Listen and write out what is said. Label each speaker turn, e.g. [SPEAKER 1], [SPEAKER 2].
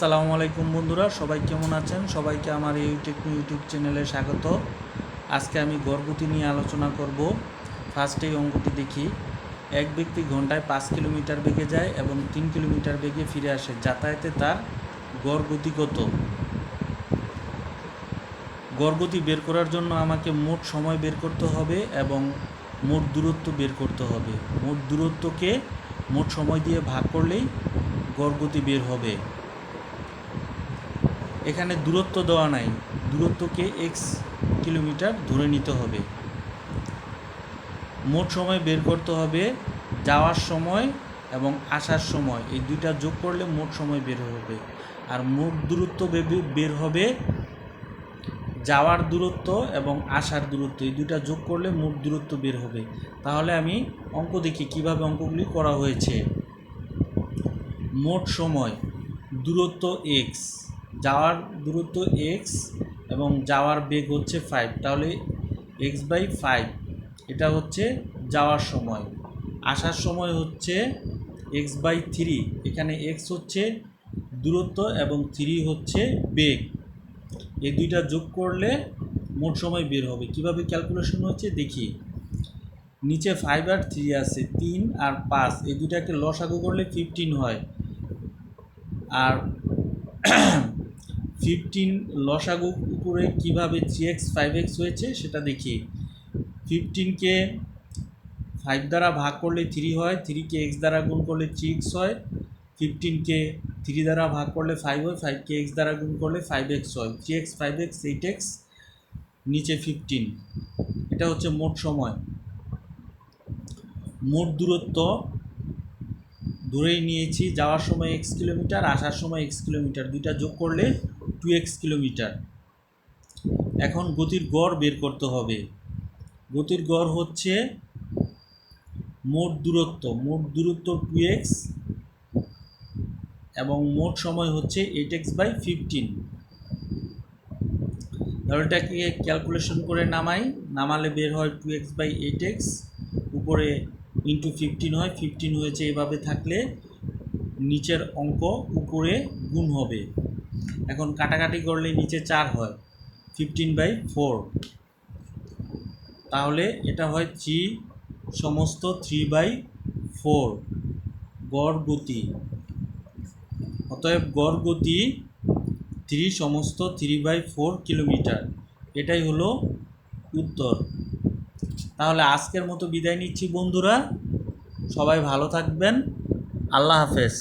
[SPEAKER 1] আসসালামু আলাইকুম বন্ধুরা, সবাই কেমন আছেন? সবাইকে আমার এই ইউটিউব চ্যানেলে স্বাগত। আজকে আমি গর্ভবতী নিয়ে আলোচনা করব। ফার্স্টে এই অঙ্কটি দেখি। এক ব্যক্তি ঘন্টায় পাঁচ কিলোমিটার বেগে যায় এবং তিন কিলোমিটার বেগে ফিরে আসে। যাতায়াতে তার গড় কত? গড় বের করার জন্য আমাকে মোট সময় বের করতে হবে এবং মোট দূরত্ব বের করতে হবে। মোট দূরত্বকে মোট সময় দিয়ে ভাগ করলেই গড় বের হবে। এখানে দূরত্ব দেওয়া নাই। দূরত্বকে এক্স কিলোমিটার ধরে নিতে হবে। মোট সময় বের করতে হবে যাওয়ার সময় এবং আসার সময়। এই দুইটা যোগ করলে মোট সময় বের হবে। আর মোট দূরত্ব বের হবে যাওয়ার দূরত্ব এবং আসার দূরত্ব। এই দুইটা যোগ করলে মোট দূরত্ব বের হবে। তাহলে আমি অঙ্ক দেখি কীভাবে অঙ্কগুলি করা হয়েছে। মোট সময় দূরত্ব এক্স যাওয়ার দূরত্ব এক্স এবং যাওয়ার বেগ হচ্ছে ফাইভ তাহলে এক্স বাই ফাইভ এটা হচ্ছে যাওয়ার সময়। আসার সময় হচ্ছে এক্স বাই থ্রি এখানে এক্স হচ্ছে দূরত্ব এবং থ্রি হচ্ছে বেগ। এই দুইটা যোগ করলে মোট সময় বের হবে। কীভাবে ক্যালকুলেশন হচ্ছে? দেখি। নিচে ফাইভ আর থ্রি আছে, তিন আর পাঁচ, এই দুটাকে লসাগু করলে ফিফটিন হয়। আর ফিফটিন লসাগু উপরে কীভাবে থ্রি এক্স ফাইভ এক্স হয়েছে সেটা দেখি। ফিফটিনকে ফাইভ দ্বারা ভাগ করলে থ্রি হয় থ্রিকে এক্স দ্বারা গুণ করলে থ্রি এক্স হয় ফিফটিনকে থ্রি দ্বারা ভাগ করলে ফাইভ হয় ফাইভকে এক্স দ্বারা গুণ করলে ফাইভ এক্স হয়। Three x five x eight x নিচে ফিফটিন এটা হচ্ছে মোট সময়। মোট দূরত্ব ধরেই নিয়েছি, যাওয়ার সময় এক্স কিলোমিটার আসার সময় এক্স কিলোমিটার দুইটা যোগ করলে টু এক্স কিলোমিটার। এখন গতির গড় বের করতে হবে। গতির গড় হচ্ছে মোট দূরত্ব। মোট দূরত্ব টু এক্স এবং মোট সময় হচ্ছে এইট এক্স বাই ফিফটিন। তাহলে এটাকে ক্যালকুলেশন করে নামাই। নামালে বের হয় two x by eight x. উপরে ইন্টু ফিফটিন হয়। ফিফটিন হয়েছে এভাবে থাকলে নিচের অঙ্ক উপরে গুণ হবে। এখন কাটাকাটি করলে নিচে চার হয় ফিফটিন বাই ফোর তাহলে এটা হয় থ্রি সমস্ত থ্রি বাই ফোর গড় গতি। অতএব গড় গতি থ্রি সমস্ত থ্রি বাই ফোর কিলোমিটার এটাই হলো উত্তর। তাহলে আজকের মতো বিদায় নিচ্ছি বন্ধুরা। সবাই ভালো থাকবেন। আল্লাহ হাফেজ।